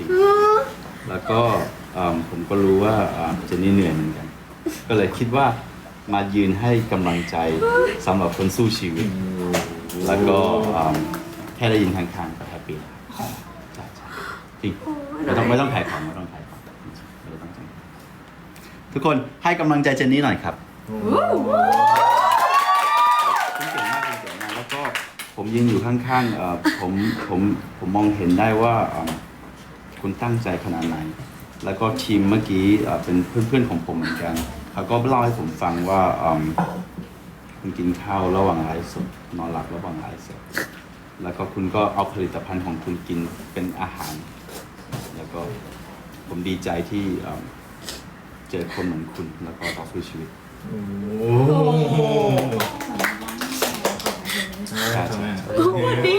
ริงๆ แล้วก็อ่าผมก็รู้ว่าอ่าเจนนี่เหนื่อยเหมือนกัน ก็เลยคิดว่ามายืนให้กำลังใจสำหรับคนสู้ชีวิต แล้วก็อ่าแค่ได้ยินข้างๆก็แฮปปี้แล้วใช่ใช่จริงไม่ต้องไม่ต้องถ่ายของไม่ต้องถ่ายของไม่ต้องถ่ายทุกคนให้กำลังใจเจนนี่หน่อยครับคุณเก่งมากคุณเก่งมากแล้วก็ผมยืนอยู่ข้างๆเอ่อผมผมผมมองเห็นได้ว่าเอิ่ม คุณตั้งใจขนาดไหน แล้วก็ทีมเมื่อกี้เอ่อเป็นเพื่อนๆของผมเหมือนกันเขาก็เล่าให้ผมฟังว่าเอิ่มคุณกินข้าวระหว่างไลฟ์สดนอนหลับระหว่างไลฟ์สดแล้วก็คุณก็เอาผลิตภัณฑ์ของคุณกินเป็นอาหาร แล้วก็ผมดีใจที่เอิ่มเจอคนเหมือนคุณแล้วก็ต่อสู้ชีวิตใช่ใช่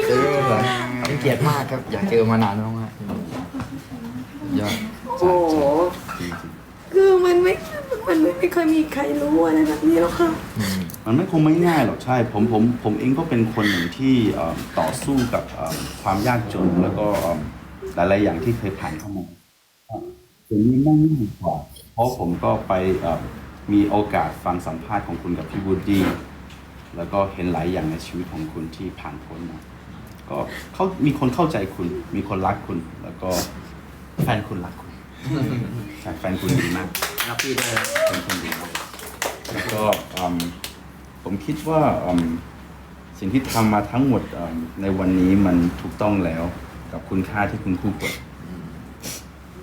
เจอแบบเป็นเกียรติมากครับ อยากเจอมานานมากๆ ยอดโอ้โหจริงๆคือมันไม่ มันไม่เคยมีใครรู้อะไรแบบนี้หรอกค่ะอืมมันไม่คงไม่ง่ายหรอกใช่ผมผมผมเองก็เป็นคนหนึ่งที่เอ่อต่อสู้กับเอ่อความยากจนแล้วก็เอิ่มหลายๆอย่างที่เคยผ่านเข้ามาถึงนี้ไม่ง่ายกว่า เพราะผมก็ไปเอ่อมีโอกาสฟังสัมภาษณ์ของคุณกับพี่บูดดี้แล้วก็เห็นหลายอย่างในชีวิตของคุณที่ผ่านพ้นมา ก็เขามีคนเข้าใจคุณ มีคนรักคุณ แล้วก็ แฟนคุณรักคุณใช่แฟนคุณดีมากรับพี่ด้วยนะเป็นคนดีมากแล้วก็อืมผมคิดว่าอืมสิ่งที่ทำมาทั้งหมดอืมในวันนี้มันถูกต้องแล้ว กับคุณค่าที่คุณคู่เปิด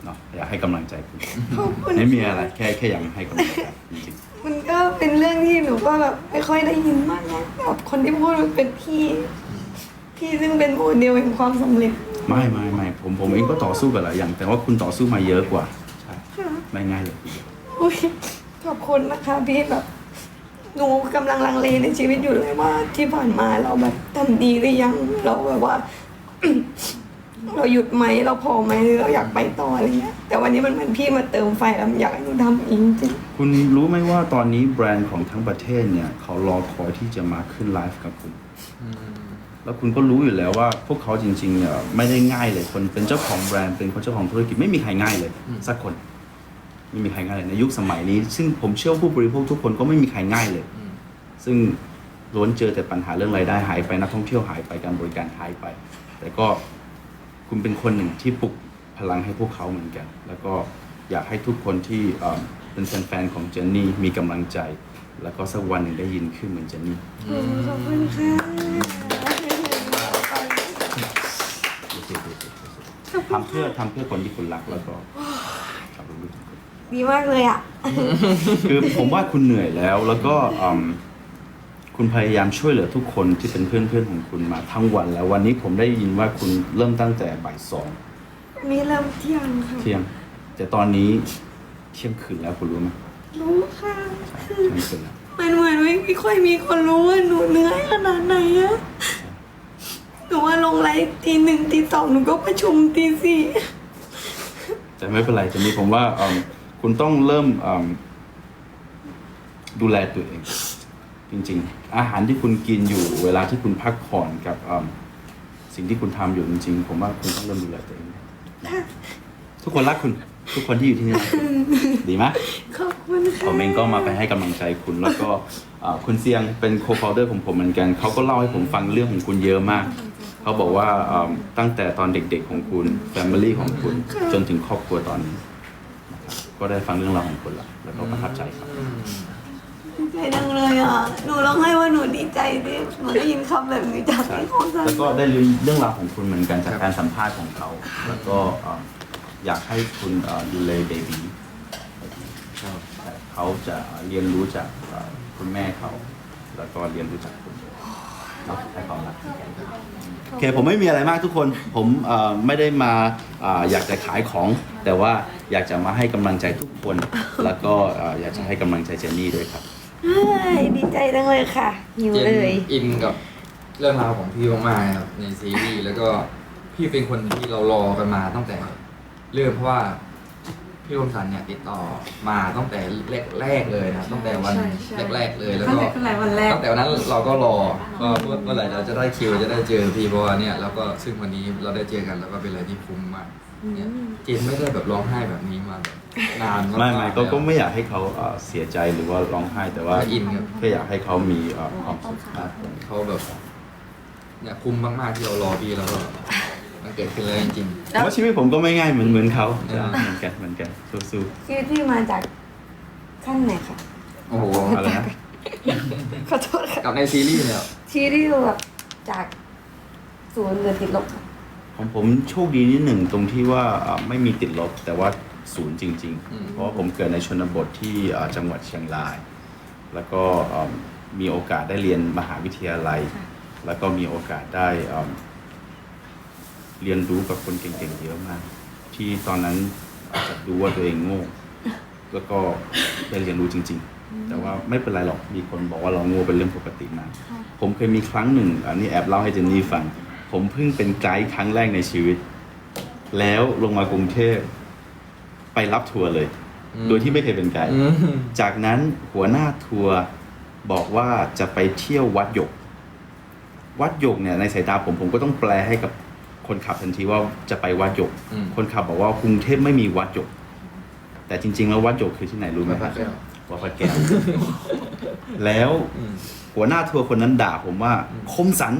เนาะอยากให้กำลังใจคุณขอบคุณไม่มีอะไรแค่แค่อยากให้กำลังใจจริงมันก็เป็นเรื่องที่หนูก็แบบไม่ค่อยได้ยินมากนะแบบคนที่พูดมันเป็นพี่ พี่ซึ่งเป็นโมเดลแห่งความสำเร็จๆ ไม่ไม่ไม่ผมผมเองก็ต่อสู้กับหลายอย่าง แต่ว่าคุณต่อสู้มาเยอะกว่าใช่ไม่ง่ายเลยทีเดียวอุ๊ยขอบคุณนะคะพี่แบบหนูกำลังลังเลในชีวิตอยู่เลยว่า ที่ผ่านมาเราแบบทำดีหรือยังเราแบบว่า เราหยุดไหมเราพอไหมหรือเราอยากไปต่ออะไรเงี้ยแต่วันนี้มันเหมือนพี่มาเติมไฟแล้วอยากให้หนูทำเองจริงคุณรู้ไหมว่าตอนนี้แบรนด์ของทั้งประเทศเนี่ย เขารอคอยที่จะมาขึ้นไลฟ์กับคุณ แล้วคุณก็รู้อยู่แล้วว่าพวกเขาจริงๆเนี่ยไม่ได้ง่ายเลยคนเป็นเจ้าของแบรนด์เป็นคนเจ้าของธุรกิจไม่มีใครง่ายเลยสักคน ไม่มีใครง่ายเลยในยุคสมัยนี้ ซึ่งผมเชื่อว่าผู้บริโภคทุกคนก็ไม่มีใครง่ายเลยอืมซึ่งล้วนเจอแต่ปัญหาเรื่องรายได้หายไปนักท่องเที่ยวหายไปการบริการหายไป แต่ก็คุณเป็นคนหนึ่งที่ปลุกพลังให้พวกเขาเหมือนกัน แล้วก็อยากให้ทุกคนที่เอ่อเป็นแฟนๆของเจนนี่มีกำลังใจ แล้วก็สักวันหนึ่งได้ยินขึ้นเหมือนเจนนี่ขอบคุณค่ะ ทำเพื่อทำเพื่อคนที่คุณรักแล้วก็ขอบคุณทุกคนดีมากเลยอะ คือผมว่าคุณเหนื่อยแล้วแล้วก็อืมคุณพยายามช่วยเหลือทุกคนที่เป็นเพื่อนเพื่อนๆของคุณมาทั้งวัน แล้ววันนี้ผมได้ยินว่าคุณเริ่มตั้งแต่บ่ายสองมีเริ่มเที่ยงค่ะ เที่ยง แต่ตอนนี้เที่ยงคืนแล้วคุณรู้ไหมรู้ค่ะเที่ยงคืนแล้ว มันเหมือนไม่ไม่ค่อยมีคนรู้ว่าหนูเหนื่อยขนาดไหนอะ หนูว่าลงไลฟ์ตีหนึ่งตีสองหนูก็ประชุมตีสี่แต่ไม่เป็นไรจะมีผมว่าอืมคุณต้องเริ่มอืมดูแลตัวเอง จริงๆ อาหารที่คุณกินอยู่ เวลาที่คุณพักผ่อนกับอืมสิ่งที่คุณทำอยู่จริง ๆ ผมว่าคุณต้องเริ่มดูแลตัวเอง ทุกคนรักคุณ ทุกคนที่อยู่ที่นี่รักคุณดีไหม ขอบคุณค่ะผมเองก็มาไปให้กำลังใจคุณแล้วก็อ่าคุณเซียงเป็นโคฟ o เดอร์ของผมเหมือนกัน เขาก็เล่าให้ผมฟังเรื่องของคุณเยอะมาก เขาบอกว่าอ่าตั้งแต่ตอนเด็กๆของคุณแฟมิลี่ของคุณ จนถึงครอบครัวตอนนี้นะครับก็ได้ฟังเรื่องราวของคุณแล้วแล้วก็ประทับใจครับ ดีใจจังเลยอะ หนูร้องไห้ว่าหนูดีใจที่หนูได้ยินคำแบบนี้จากใช่พี่ของสันแล้วก็ได้เรียนเรื่องราวของคุณเหมือนกันจากการสัมภาษณ์ของเขาแล้วก็อ่าอยากให้คุณอ่าดูแลเบบีเขาจะเรียนรู้จากอ่าคุณแม่เขา แล้วก็เรียนรู้จากคุณเนาะให้ความรักที่แท้จริง โอเคผมไม่มีอะไรมากทุกคน ผมเอ่อไม่ได้มาอ่าอยากจะขายของ แต่ว่าอยากจะมาให้กำลังใจทุกคน แล้วก็เอ่ออยากจะให้กำลังใจเจนนี่ด้วยครับใช่ดีใจจังเลยค่ะหิวเจนเลยอินกับเรื่องราวของพี่มากๆนะครับในซีรีส์แล้วก็พี่เป็นคนที่เรารอกันมาตั้งแต่ เริ่มเพราะว่า พี่คมสันเนี่ยติดต่อมาตั้งแต่แรกๆเลยนะตั้งแต่วันใช่ใช่ แรกๆเลยแล้วตั้งก็ แต่ขึ้นไลน์วันแรกตั้งแต่วันนั้นเราก็รอว่าเมื่อเมื่อไหร่เราจะได้คิวจะได้เจอพี่เพราะว่าเนี่ยแล้วก็ซึ่งวันนี้เราได้เจอกันแล้วก็เป็นอะไรที่คุ้มมากเนี่ยเจนไม่ได้แบบร้องไห้แบบนี้มาแบบนานมากๆไม่ไม่ก็แล้วก็ไม่อยากให้เขาเอ่อเสียใจหรือว่าร้องไห้แต่ว่าอินครับแค่อยากให้เขามีเอ่อความสุขครับเขาแบบเนี่ยคุ้มมากๆที่เรารอพี่แล้วก็ มันเกิดขึ้นแล้วจริงผมว่าชีวิตผมก็ไม่ง่ายเหมือนเหมือนเขาเออเหมือนกันเหมือนกันสู้ชีวิตพี่มาจากขั้นไหนคะๆโอ้โห ๆอะไรนะขอโทษค่ะกับในซีรีส์เนี่ยชีวิตพี่แบบจากศูนย์เหลือติดลบค่ะของผมโชคดีนิดหนึ่งตรงที่ว่าเอ่อไม่มีติดลบแต่ว่าศูนย์จริง ๆ เพราะว่าผมเกิดในชนบทที่เอ่อจังหวัดเชียงราย แล้วก็เอ่อมีโอกาสได้เรียนมหาวิทยาลัย แล้วก็มีโอกาสได้เอ่อ เรียนรู้กับคนเก่งๆเยอะมาก ที่ตอนนั้นอาจจะรู้ว่าตัวเองโง่แล้วก็ได้เรียนรู้จริง ๆ แต่ว่าไม่เป็นไรหรอกมีคนบอกว่าเราโง่เป็นเรื่องปกติมากผมเคยมีครั้งหนึ่งอันนี้แอบเล่าให้เจนนี่ฟัง ผมเพิ่งเป็นไกด์ครั้งแรกในชีวิต แล้วลงมากรุงเทพไปรับทัวร์เลยอืมโดยที่ไม่เคยเป็นไกด์อืมจากนั้นหัวหน้าทัวร์บอกว่าจะไปเที่ยววัดหยก วัดหยกเนี่ยในสายตาผมผมก็ต้องแปลให้กับ คนขับทันทีว่าจะไปวัดหยก อืม คนขับบอกว่ากรุงเทพไม่มีวัดหยก แต่จริง ๆ แล้ววัดหยกคือที่ไหนรู้ไหมวัดพระแก้ววัดพระแก้ว แล้วอืม หัวหน้าทัวร์คนนั้นด่าผมว่าอืมคมสัน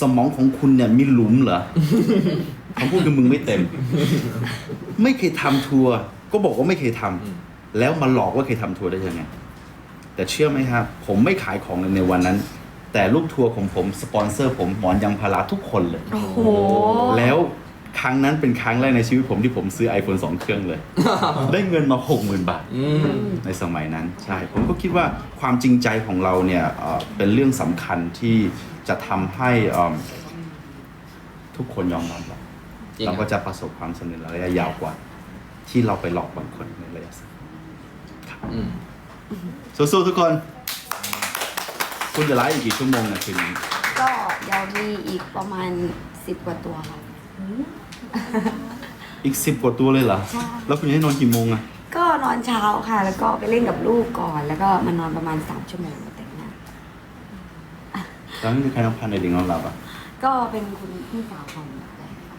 สมองของคุณเนี่ยมีหลุมเหรอ คำพูดคือมึงไม่เต็ม ไม่เคยทำทัวร์ก็บอกว่าไม่เคยทำอืม แล้วมาหลอกว่าเคยทำทัวร์ได้ยังไง แต่เชื่อไหมครับ ผมไม่ขายของเลยในวันนั้น แต่ลูกทัวร์ของผมสปอนเซอร์ผมหมอนยางพาราทุกคนเลย โอ้โหแล้วครั้งนั้นเป็นครั้งแรกในชีวิตผมที่ผมซื้อ iPhone 2 เครื่องเลย ได้เงินมา 60,000 บาท อืม ในสมัยนั้นใช่ผมก็คิดว่าความจริงใจของเราเนี่ยเอ่อเป็นเรื่องสำคัญที่จะทำให้เอิ่มทุกคนยอมรับเราจริงเราคก็รับจะประสบความสำเร็จระยะยาวกว่า ที่เราไปหลอกบางคนในระยะสั้นอืม สู้ๆทุกคน คุณจะไลฟ์อีกกี่ชั่วโมงนะคืนนี้ก็เดี๋ยวมีอีกประมาณสิบกว่าตัวค่ะอีกสิบกว่าตัวเลยเหรอ ใช่ แล้วคุณจะให้นอนกี่โมงอะก็นอนเช้าค่ะ แล้วก็ไปเล่นกับลูกก่อน แล้วก็มานอนประมาณสามชั่วโมงแล้วแต่งหน้าแล้วไม่มีใครนอนพันในดิ่งนอนหลับอะก็เป็นคุณพี่สาวของอะไรค่ะ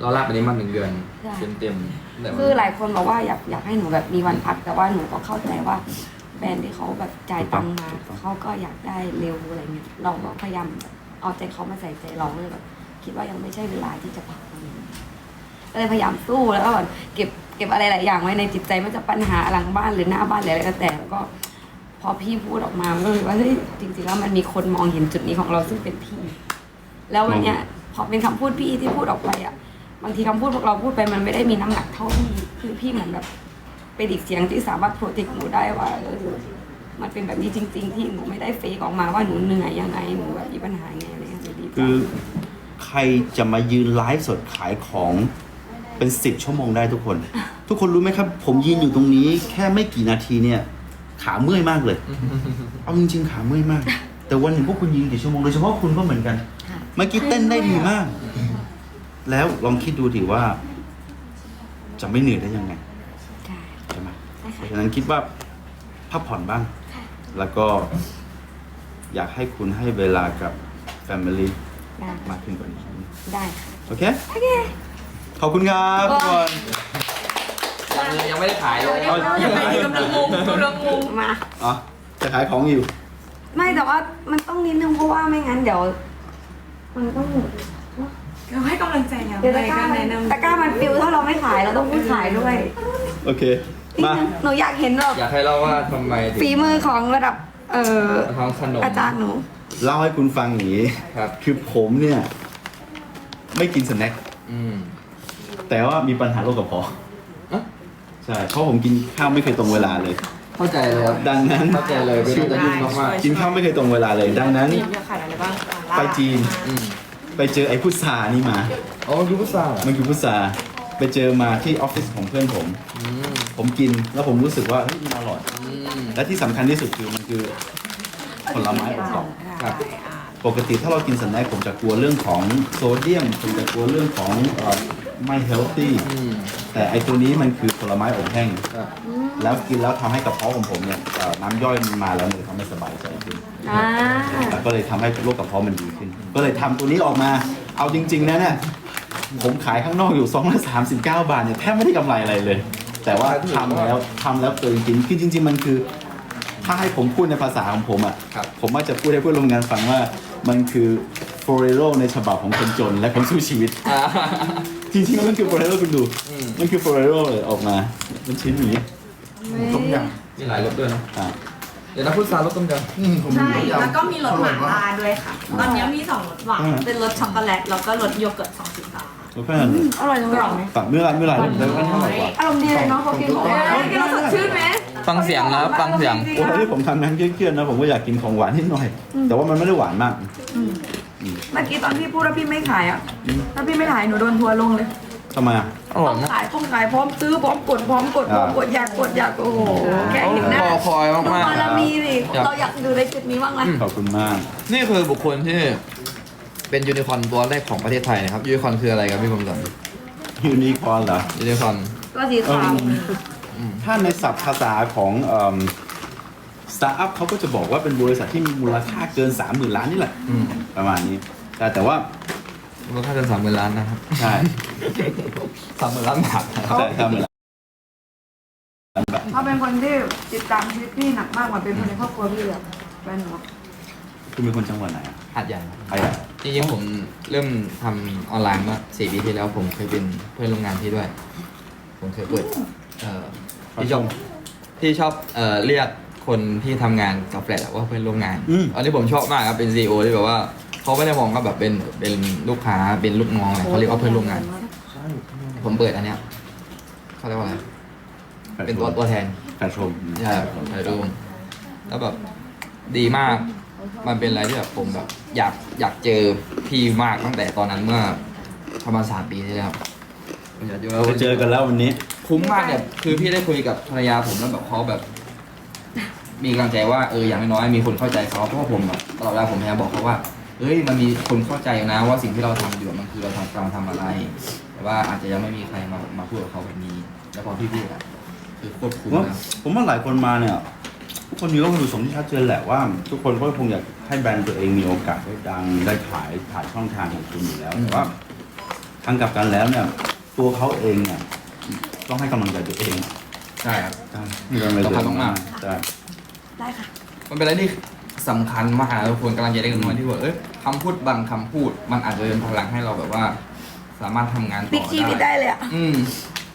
เราลากไปนี้มาหนึ่งเดือนใช่ เต็มเต็มๆแต่ว่าคือหลายคนบอกว่าอยากอยากให้หนูแบบมีวันพักแต่ว่าหนูก็เข้าใจว่า แบรนด์ที่เขาแบบจ่ายตังค์มาเขาก็อยากได้เร็วอะไรเงี้ยเราก็พยายามเอาใจเขามาใส่ใจเราเลยแบบคิดว่ายังไม่ใช่เวลาที่จะพักอะไรเงี้ยก็เลยพยายามสู้แล้วก็แบบเก็บเก็บอะไรหลายอย่างไว้ในจิตใจไม่ว่าจะปัญหาหลังบ้านหรือหน้าบ้านหรืออะไรก็แต่แล้วก็พอพี่พูดออกมามันก็เลยว่าเฮ้ยจริงๆแล้วมันมีคนมองเห็นจุดนี้ของเราซึ่งเป็นพี่ แล้ววันเนี้ยพอเป็นคำพูดพี่ที่พูดออกไปอะบางทีคำพูดพวกเราพูดไปมันไม่ได้มีน้ำหนักเท่าพี่คือพี่เหมือนแบบ เป็นอีกเสียงที่สามารถโปรเทคหนูได้ว่าเออมันเป็นแบบนี้จริง ๆ ที่หนูไม่ได้เฟกออกมาว่าหนูเหนื่อยยังไงหนูแบบมีปัญหายังไงอะไรอย่างเงี้ยหนูดีใจคือใครจะมายืนไลฟ์สดขายของเป็นสิบชั่วโมงได้ทุกคน ทุกคนรู้ไหมครับ ผมยืนอยู่ตรงนี้แค่ไม่กี่นาทีเนี่ย ขาเมื่อยมากเลย เอาจริงๆขาเมื่อยมาก แต่วันหนึ่งพวกคุณยืนกี่ชั่วโมงโดยเฉพาะคุณก็เหมือนกันค่ะเมื่อกี้เต้นได้ดีมาก แล้วลองคิดดูดิว่า จะไม่เหนื่อยได้ยังไง ค่ะ ใช่ไหม ได้ เพค่ะราะฉะนั้นคิดว่าพักผ่อนบ้าง แล้วก็อยากให้คุณให้เวลากับ Family ได้ มากขึ้นกว่านี้ ได้ค่ะ โอเคขอบคุณครับทุกคน ยังยังไม่ได้ขายเลย เอากำลังงงกำลังงง มา อ๋อ จะขายของอยู่ ไม่แต่ว่ามันต้องนิดนึงเพราะว่าไม่งั้นเดี๋ยว มันต้องเราให้กำลังใจไงเดี๋ยวตะกร้าก็มันแนะนำ ตะกร้ามันฟิวถ้าเราไม่ขายเราต้องพูดขายด้วย โอเค นิดมานึงหนูอยากเห็นแบบอยากให้เล่าว่าทำไมถึงฝีมือของระดับเอ่อทำขนมอาจารย์หนู เล่าให้คุณฟังอย่างนี้ ครับ คือผมเนี่ย ไม่กินสแน็คอืม แต่ว่ามีปัญหาโรคกระเพาะเอ๊ะ ใช่เพราะผมกินข้าวไม่เคยตรงเวลาเลย เข้าใจเลยครับ ดังนั้น เข้าใจเลยเป็นน่าจะยุ่งมากกินข้าวไม่เคยตรงเวลาเลย ดังนั้น มีอยากขายอะไรบ้างไปจีนๆอืมไปเจอไอ้พุทรานี่มา อ๋อยูบุซ่ามันคือพุทรา ไปเจอมาที่ออฟฟิศของเพื่อนผม อืมผมกินแล้วผมรู้สึกว่าเฮ้ยมันอร่อย อืมและที่สำคัญที่สุดคือมันคือผลไม้อบกรอบครับ ปกติถ้าเรากินสแน็คผมจะกลัวเรื่องของโซเดียม ผมจะกลัวเรื่องของเอ่อไม่เฮลตี้อืมแต่ไอตัวนี้มันคือผลไม้อบแห้ง ครับแล้วกินแล้วทำให้กระเพาะของผมเนี่ยเอ่อน้ำย่อยมันมาแล้วมันทำให้สบายใจขึ้นอ่าแล้วก็เลยทำให้โรคกระเพาะมันดีขึ้น ก็เลยทำตัวนี้ออกมา เอาจริง ๆนะเนี่ย ผมขายข้างนอกอยู่ซองละ39บาทเนี่ยแทบไม่ได้กำไรอะไรเลย แต่ว่าทำแล้วทำแล้วเกินจริงคือจริง ๆ มันคือ ถ้าให้ผมพูดในภาษาของผมอะครับ ผมว่าจะพูดให้เพื่อนร่วมงานฟังว่ามันคือโฟเรโรในฉบับของคนจนและคนสู้ชีวิต อ่า จริงๆแล้วมันคือโฟเรโรคุณดูอืม มันคือโฟเรโรเลยออกมาเป็นชิ้นอย่างนี้ต้มยมีหลายรสด้วยเนอะอะ เดี๋ยวนะพุทรารสต้มยำอืมผมใช่ต้มยำแล้วก็มีรสหม่าอร่อยล่าด้วยค่ะ ตอนนี้มีสองรสหวานเป็นรสช็อกโกแลต แล้วก็รสโยเกิร์ตสองสีฟ้า แล้วก็นั่นอร่อยจังเลยตัดเมื่อไหรเมื่อไหรแล้วก็นี่อร่อยกว่าอารมณ์ดีเลยเนาะเขากินของเอ้ยกินแล้วสดชื่นไหมฟังเสียงนะฟังเสียงโอ้ตอนที่ผมทำงานเครียดๆนะผมก็อยากกินของหวานนิดหน่อย แต่ว่ามันไม่ได้หวานมากเมื่อกี้ตอนพี่พูดว่าพี่ไม่ขายอะถ้าพี่ไม่ขายหนูโดนทัวร์ลงเลยทำไมอะอร่ต้ออยงมากขายต้องขายพร้อมซื้อพร้อมกดพร้อมกดพร้อมอ่ากดอยากกดอยากโอ้โหแค่เห็นหน้ารอคอยมากดูๆบารมีสิครับเราอยากอยู่ในจุดนี้บ้างนะขอบคุณมาก นี่คือบุคคลที่ เป็นยูนิคอร์นตัวแรกของประเทศไทยนะครับยูนิคอร์นคืออะไรครับพี่คมสันยูนิคอร์นเหรอยูนิคอร์นก็สีขาวถ้าในศัพท์ภาษาของสตาร์ทอัพเขาก็จะบอกว่าเป็นบริษัทที่มีมูลค่าเกิน 30,000 ล้านนี่แหละอืมประมาณนี้ แต่แต่ว่ามูลค่าเกินสามหมื่นล้านนะครับ ใช่สามหมื่นล้านบาทนะครับใช่ทำเลยเขาเป็นคนที่ติดตามชีวิตพี่หนักมากกว่าเป็นคนในครอบครัวพี่อะแฟนหนูอะคุณเป็นคนจังหวัดไหนอะหัดใหญ่ครับใครอะ จริงๆผมเริ่มทำออนไลน์เมื่อสี่ปีที่แล้ว ผมเคยเป็นเพื่อนร่วมงานที่ด้วย ผมเคยเปิดเอ่อที่ชอบที่ชอบเอ่อเรียกคนที่ทำงานกับแฟลตอะว่าเพื่อนร่วมงานอืม อันนี้ผมชอบมากครับเป็นซีอที่แบบว่าเขาไม่ได้มองว่าแบบเป็นเป็นลูกค้าเป็นลูกน้องอะไรเขาเรียกว่าเพื่อนร่วมงานผมเปิดอันเนี้ยเขาเรียกว่าอะไรเป็นตัวตัวแทน แฟนชม ใช่ถ่ายรูปแล้วแบบดีมาก มันเป็นอะไรที่แบบผมแบบอยากอยากเจอพี่มากตั้งแต่ตอนนั้นเมื่อประมาณสามปีที่แล้วผมอยากเจอจะเจอกันแล้ววันนี้ คุ้มมากเนี่ยคือพี่ได้คุยกับภรรยาผมแล้วแบบเขาแบบ มีกำลังใจว่าเอออย่างน้อยๆมีคนเข้าใจเขาเพราะว่าผมแบบตลอดเวลาผมพยายามบอกเขาว่าเอ้ยมันมีคนเข้าใจนะว่าสิ่งที่เราทำอยู่มันคือเราทำกำลังทำอะไร แต่ว่าอาจจะยังไม่มีใครมามาพูดกับเขาแบบนี้ แล้วพอพี่พูดอะคือควบผคุมมว่านะ ผมว่าหลายคนมาเนี่ยทุก คนมีวัตถุประสงค์ที่ชัดเจนแหละว่า ทุกคนก็คงอยากให้แบรนด์ตัวเองมีโอกาสได้ดังได้ขายผ่านช่องทางของคุณอยู่แล้วแต่ว่าทางกลับกันแล้วเนี่ย ตัวเขาเองเนี่ยต้องให้กำลังใจตัวเองใช่ครับมีกำลังใจตัวเองสำคัญมากใช่ได้ค่ะ มันเป็นอะไรที่สำคัญมากนะทุกคนกำลังจะได้กันมาที่ว่าเอ้ยคำพูดบางคำพูด มันอาจจะเป็นพลังให้เราแบบว่า สามารถทำงานปิต่กอชีวิตได้ได้เลยอะอืม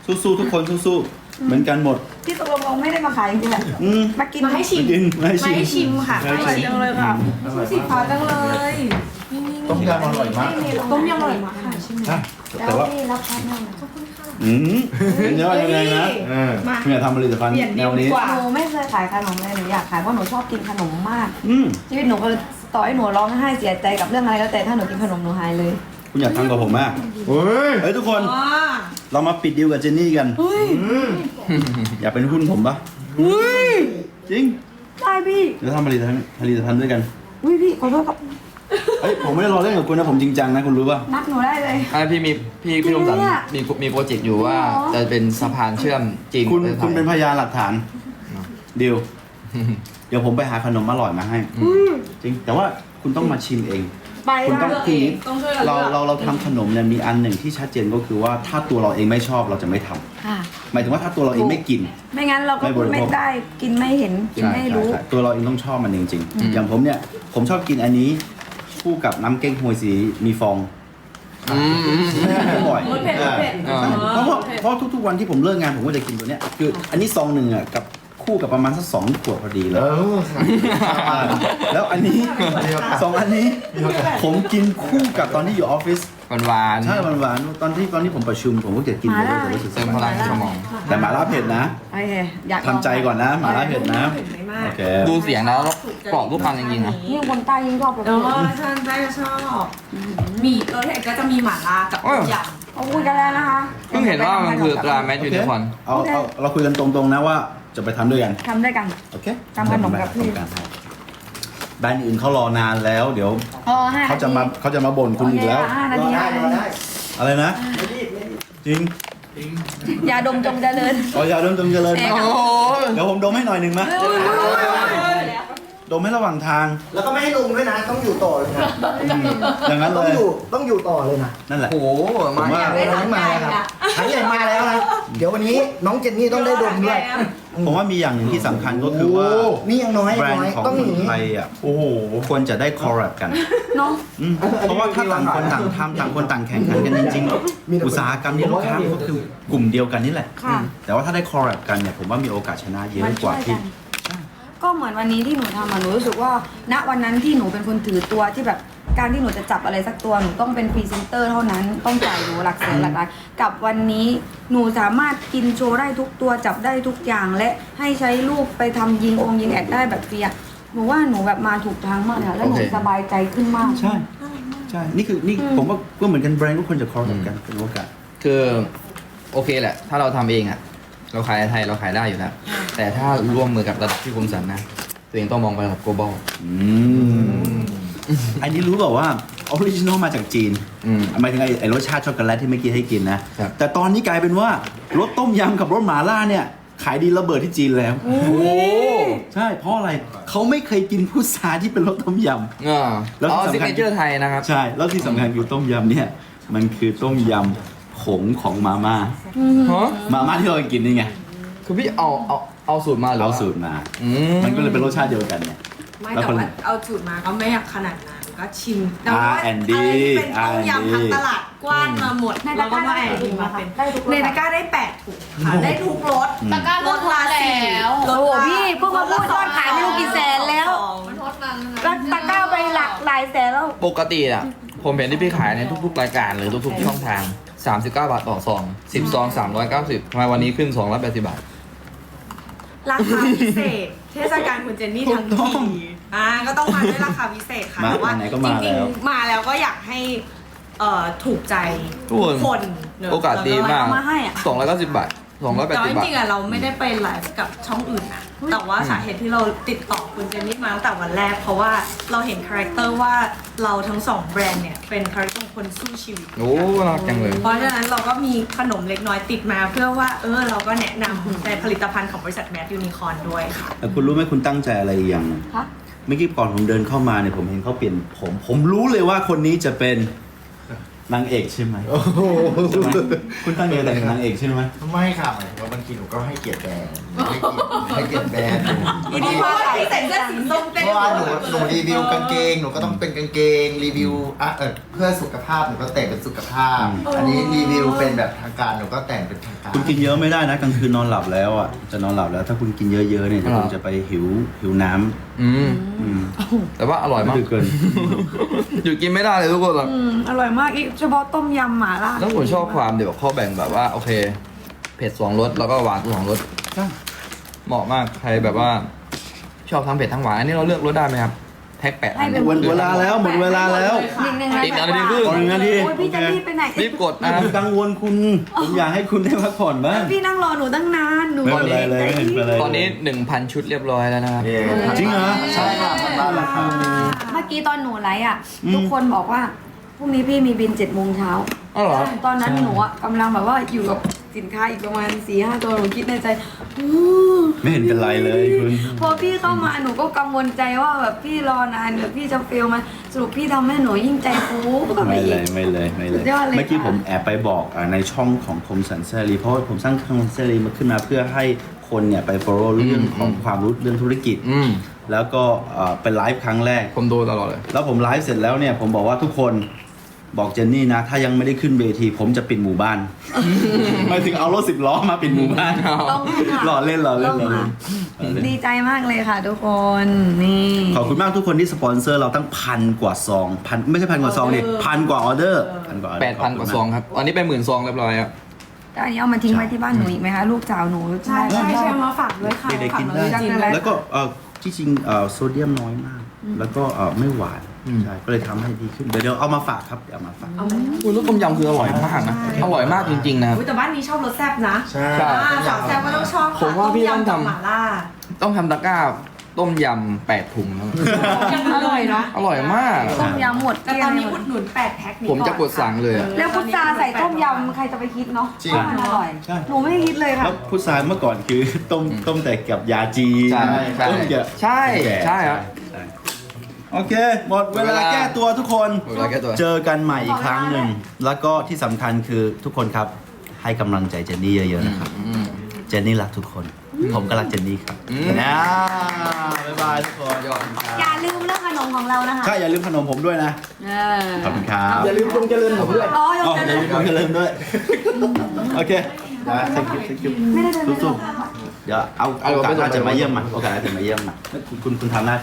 สู้ๆทุกคนสู้ๆ เหมือนกันหมดพี่ตกลงเราไม่ได้มาขายจริงๆอะอืมมากินมาให้ชิมไม่กินไม่ให้ชิมไม่ให้ชิมค่ะไม่ไม่ให้ให้ชิชิมมเลยค่ะอร่อยสีมากฟ้าจังเลยนี่ต้มยำอร่อยมากต้มยำอร่อยมากค่ะชิมหน่อยแต่ว่าพี่รับแพ็คหน่อยอืมเป็นยังไงยังไงนะเออมาคุณอยากทำผลิตภัณฑ์เปลี่ยนแนดีวนี้กว่าหนูไม่เคยขายขนมเลยหนูอยากขายเพราะหนูชอบกินขนมมาก อืม ชีวิตหนูก็เลยต่อให้หนูร้องไห้เสียใจกับเรื่องอะไรก็แต่ถ้าหนูกินขนมหนูหายเลย คุณอยากทำกับผมมากเฮ้ย เฮ้ยทุกคนว้าเรามาปิดดีลกับเจนนี่กันอืมอยากเป็นหุ้นผมปะจริง ได้พี่เดี๋ยวทำผลิตภัณฑ์ผลิตภัณฑ์ด้วยกัน อุ้ยพี่ขอโทษครับเฮ้ยผมไม่ได้รอเล่นกับคุณนะผมจริงจังนะคุณรู้ปะนัดหนูได้เลย อะพี่มีพี่พี่ลมสันเนี่ยมีมีโปรเจกต์อยู่ว่าจริงเหรอ จะเป็นสะพานเชื่อมจีนคุณประทศไทยคุณเป็นพยานหลักฐานดีลเดี๋ยวผมไปหาขนมอร่อยมาให้ จริง แต่ว่าคุณต้องมาชิมเอง ไปคุณต้องได้คืออย่างนี้ต้องช่วยกันเราเลือกเราเราทำขนมเนี่ยมีอันหนึ่งที่ชัดเจนก็คือว่าถ้าตัวเราเองไม่ชอบเราจะไม่ทำค่ะ หมายถึงว่าถ้าตัวเราเองไม่กิน ไม่งั้นเราก็ไม่บพูดริโภค ไม่ได้กินไม่เห็นกินใช่ไม่ใช่รู้ใช่ตัวเราเองต้องชอบมันจริงๆ อย่างผมเนี่ยผมชอบกินอันนี้คู่กับน้ำเก้งฮวยสีมีฟองอืมอืมอืมบ่อยรสเผ็ดรสเผ็ดอ่าเพราะว่าเพราะทุกๆวันที่ผมเลิกงานผมก็จะกินตัวเนี้ยคืออันนี้ซองหนึ่งอะกับ คู่กับประมาณสักสองขวดพอดีเลเอยออ่าแล้วอันนี้สองอันนี้ผมกินคู่กับตอนที่อยู่ออฟฟิศหวานหวานใช่หวานๆตอนที่ตอนที่ผมประชุมผมก็จะกินไปด้วยจะรู้สึกเติมพลังสมอง แต่หมาล่าเผ็ดนะโอเคอยากลองทำใจก่อนนะหมาล่าเผ็ดนะเผ็ดไม่มากโอเคดูเสียงแล้วกรอบรูปพันจริงๆนะยิ่งคนใต้ยิ่งชอบแบบเอนี้อฉันได้ชอบหมี่ตัวเผ็ดก็จะมีหม่าล่ากับต้มยำเขาพูดกันแล้วนะคะเพิ่งเห็นว่ามันคือตราแมทยูนิคอร์นเอาเอาเราคุยกันตรงๆนะว่า จะไปทำด้วยกัน ทำด้วยกัน โอเคทำขนมกับพี่เดี๋ยวผมไปหาตรงกลางให้แบรนด์อื่นเขารอนานแล้ว เดี๋ยวเออห้าเขาจะมาเขาจะมาบ่นคุณอีกแล้วโเคห้านาทีรอได้รอได้อะไรนะ ไม่รีบไม่รีบจริงยาดมจงเจริญเอายาดมจงเจริญเอ๊ะมาโอ้ยเดี๋ยวผมดมให้หน่อยหนึ่งมา ดมให้ระหว่างทางแล้วก็ไม่ให้ลงด้วยนะ ต้องอยู่ต่อเลยนะอย่างนั้นเลต้องย อยู่ต้องอยู่ต่อเลยนะนั่นแหละ โอ้โหมาผมว่าเนี่ยถังมาแล้วครับถังใหญ่มาแล้วนะ เดี๋ยววันนี้น้องเจนนี่ต้องได้ดมด้วยผมว่ามีอย่างหนึ่งที่สำคัญก็คือว่าโอ้นี่ยังน้อยแบรนน้อยด์ของต้องคหนนีไทยอะ โอ้โห ควรจะได้คอร์รัปกันเนาะ อืมเพราะว่าถ้าต่างคนต่างทำต่างคนต่างแข่งขันกันจริงๆ อุตสาหกรรมนี้ลูกค้าก็คือกลุ่มเดียวกันนี่แหละ ค่ะ แต่ว่าถ้าได้คอร์รัปกันเนี่ยผมว่ามีโอกาสชนะเยอะกว่าที่ ก็เหมือนวันนี้ที่หนูทำอะหนูรู้สึกว่า ณวันนั้นที่หนูเป็นคนถือตัวที่แบบการที่หนูจะจับอะไรสักตัวหนูต้องเป็นพรีเซนเตอร์เท่านั้นต้องจ่ายหนูหลักแสนหลักล้านกับวันนี้หนูสามารถกินโชว์ได้ทุกตัวจับได้ทุกอย่างและให้ใช้รูปไปทำยิงองค์ยิงแอดได้แบบฟรีอะหนูว่าหนูแบบมาถูกทางมากเลยอะและหนูโอเค สบายใจขึ้นมาก ใช่ ใช่ นี่คือนี่อืม ผมว่าก็เหมือนกันแบรนด์ก็ควรจะคอร์รัปกันเป็นโอกาส คือโอเคแหละ ถ้าเราทำเองอะ เราขายในไทยเราขายได้อยู่แล้ว แต่ถ้าร่วมมือกับระดับที่คมสันนะ ตัวเองต้องมองไประดับ global อืมอันนี้รู้เปล่าว่าออริจินอลมาจากจีนอืม หมายถึงไอ้ไอ้รสชาติช็อกโกแลตที่เมื่อกี้ให้กินนะ ครับ แต่ตอนนี้กลายเป็นว่ารสต้มยำกับรสหมาล่าเนี่ย ขายดีระเบิดที่จีนแล้วโอ้ใช่เพราะอะไรเขาไม่เคยกินพุทราที่เป็นรสต้มยอ่าแล้วอ๋อที่ซิกสำคัญเนเจอร์ไทยนะครับำใช่ แล้วที่สำคัญคือต้มยำเนี่ย มันคือต้มยำ ผงของมาม่าฮะมาม่าที่เรากินนี่ไงคือพี่เอาเอาเอาสูตรมาหรือเราว่าสูตรมา อืมมันก็เลยเป็นรสชาติเดียวกันเนี่ย ไม่แล้วแต่คนว่าเอาสูตรมาก็ไม่อยากขนาดนั้นก็ชิมแต่ว่า R&D อะไรที่เป็นต้มยำทั้ง R&D ตลาดกว้านมาหมดในแล้ตะวกก็ร้ามาได้แอนถุดีงมาค่ะเป็นได้ทุกในรสตะกร้าได้แปดถุงค่ะได้ทุกรสตะกร้าลดละสี่แล้วลดโอ้โหละพี่เพิ่งมาพูดยอดขายไม่รู้กี่แสนแล้ว มันทดนานรักตะกร้าไปหลักหลายแสนแล้ว ปกติอะ ผมเห็นที่พี่ขายในทุกๆรายการหรือทุกๆช่องทาง 39 บาทต่อซอง10ซอง390ทำไมวันนี้ขึ้น280บาท ราคาพิเศษ เทศกาลคุณเจนนี่ทั้งถูกต้ทีองอ่าก็ต้องมาด้วยราคาพิเศษค่ะมาแต่ว่าไหนๆก็จมาริงแล้ว ๆมาแล้วก็อยากให้เอ่อถูกใจทุกคน คนเนอะโอกาสดีมากเอามาให้อะ 290บาท แต่ว่า280จบาท ริงๆอะเราไม่ได้ไปไลฟ์กับช่องอื่นนะแต่ว่าสาเหตุที่เราติดต่อคุณเจนนี่มาตั้งแต่วันแรก เพราะว่าเราเห็นคาแรคเตอร์ว่าเราทั้งสองแบรนด์เนี่ยเป็นคาแรคเตอร์ของคนสู้ชีวิต โอ้น่ารักจังเลย เพราะฉะนั้นเราก็มีขนมเล็กน้อยติดมา เพื่อว่าเออเราก็แนะนำในผลิตภัณฑ์ของบริษัทแมทยูนิคอนด้วยค่ะ แต่คุณรู้ไหมคุณตั้งใจอะไรอีกอย่างหนึ่งคะเมื่อกี้ก่อนผมเดินเข้ามาเนี่ยผมเห็นเขาเปลี่ยนผม ผมรู้เลยว่าคนนี้จะเป็น นางเอกใช่ไหมโอ้โห ใช่ไหมคุณตั้งใจแต่งนางเอกใช่ไหม ไม่ค่ะหมายถึงว่า บางทีหนูก็ให้เกียรติแบรนด์ให้เกียรติให้เกียรติแบรนด์อีนี่ว่าที่ใส่เสื้อสีส้มเต้นเพราะว่าหนูหนูรีวิวกางเกงหนูก็ต้องเป็นกางเกงรีวิวอะเออเพื่อสุขภาพหนูก็แต่งเป็นสุขภาพ อันนี้รีวิวเป็นแบบทางการหนูก็แต่งเป็นทางการ คุณกินเยอะไม่ได้นะกลางคืนนอนหลับแล้วอะจะนอนหลับแล้ว ถ้าคุณกินเยอะๆเนี่ยเดี๋ยวคุณจะไปหิวหิวน้ำอืม อืมแต่ว่าอร่อยมาก ดื้อเกิน หยุดกินไม่ได้เลยทุกคนอะอืมอร่อยมากอีกเฉพาะต้มยำหม่าล่า แล้วผมชอบความเดี๋ยวเขาแบ่งแบบว่า โอเค เผ็ดสองรสแล้วก็หวานสองรสใช่เหมาะมากใครแบบว่า ชอบทั้งเผ็ดทั้งหวานอันนี้เราเลือกรสได้ไหมครับแพ็คแปดอัน หมดเวลาแล้วหมดเวลาแล้ว หนึ่งหนึ่งอีกนาทีครึ่งขอหนึ่งนาที โอ้ยพี่จะรีบไปไหนรีบกดไม่นะผมกังวลคุณผมอยากให้คุณได้พักผ่อนบ้าง พี่นั่งรอหนูตั้งนานหนูไม่เป็นไรเลยไม่เป็นไรเลยตอนนี้ 1,000 ชุดเรียบร้อยแล้วนะครับเย้จริงเหรอ ใช่ค่ะทางบ้านราคาเมื่อกี้ตอนหนูไลฟ์อะ อืม ทุกคนบอกว่าพรุ่งนี้พี่มีบินเจ็ดโมงเช้า อ๋อเหรอ ตอนนั้นหนูอะกำลังแบบว่าอยู่กับ สินค้าอีกประมาณสี่ห้าตัวหนูคิดในใจอู้ไม่เห็นเป็นไรเลยคุณ พอพี่เข้ามาหนูก็กังวลใจว่าแบบพี่รอนานเดี๋ยวพี่จะเฟลไหมาสรุปพี่ทำให้หนูยิ่งใจฟูก็ไปไม่อีเลก ยไม่เลยไม่เลย สุดยอดเลยเมื่อกี้ค่ะ ผมแอบไปบอกอ่าในช่องของคมสันเซรีเพราะว่าผมสร้างคมสันเซรีมาขึ้นมาเพื่อให้คนเนี่ยไป follow เรื่องของความรู้เรื่องธุรกิจ อืม แล้วก็เอ่อเป็นไลฟ์ครั้งแรก ผมดูตลอดเลย แล้วผมไลฟ์เสร็จแล้วเนี่ยผมบอกว่าทุกคน บอกเจนนี่นะ ถ้ายังไม่ได้ขึ้นเวที ผมจะปิดหมู่บ้านหมายถึงเอารถสิบล้อมาปิดหมู่บ้านต้องค่ะหล่อเล่นหล่อเล่นต้หล่อองเล่ค่ะนหล่อเล่นดีใจมากเลยค่ะทุกคนนี่ ขอบคุณมากทุกคนที่สปอนเซอร์เราตั้งพันกว่าซองพันไม่ใช่พันกว่าซองดิพันกว่าออเดอร์พันกว่าออเดอร์แปดพันกว่าซองครับอันนี้ไปหมื่นซองเรียบร้อยครับแล้วอันนี้เอามาทิ้งไว้ที่บ้านหนูอีกไหมคะลูกสาวหนูใช่ใช่ใช่มาฝากด้วยค่ะเด็กๆฝากกินน้องได้จีนด้วยแล้วก็เอ่อที่จริงเอ่อโซเดียมน้อยมาก แล้วก็เอ่อไม่หวาน อืม ใช่ก็เลยทำให้ดีขึ้นเดี๋ยวเดี๋ยวเอามาฝากครับเดี๋ยวเอามาฝากอุ้ยรสต้มยำคืออร่อยมากนะ อร่อยมากจริงๆนะครับ อุ๊ยแต่บ้านนี้ชอบรสแซ่บนะใช่ใช่อ่าสาวแซ่บก็ต้องชอบค่ะผมว่าพี่ต้มต้องยำกับทำ หม่าล่าต้องทำตะกร้าต้มยำแปดถุงแล้วอร่อยเนาะอร่อยมาก ต้มยำหมดแต่ตอนนี้อุดหนุน8แพ็คนี้ผมจะกดสั่งเลยอะ แล้วพุทราใส่ต้มยำใครจะไปคิดเนาะจริง ว่ามันอร่อย ใช่ หนูไม่ได้คิดเลยค่ะแล้วพุทราเมื่อก่อนคือต้มต้มแต่กับยาจีใช่ใช่ต้มกับใช่ใช่ครับใช่ โอเค หมดเวหมดเวลาลาแก้ตัวทุกคน หมดเวลาแก้ตัว เจอกันใหม่อีกครั้งหนึ่ง แล้วก็ที่สำคัญคือทุกคนครับ ให้กำลังใจเจนนี่เยอะๆนะครับอืมเจนนี่รักทุกคน ผมก็รักเจนนี่ครับอืมนะบ๊ายบายทุกคนยอดครับอย่าลืมเรื่องขนมของเรานะคะ ใช่อย่าลืมขนมผมด้วยนะ เออขอบคุณครับอย่าลืมจงเจริญผมด้วยอ๋อยกอ๋อเจอย่าริลืญมอย่าลืมด้วย โอเคได้ thank you thank you ไม่ได้เดินไปสู้ๆเดี๋ยวเอาโอกาสหน้าจะมาเยี่ยมมาโอกาสหน้าจะมาเยี่ยมมาคุณคุณคุณทำหน้าที่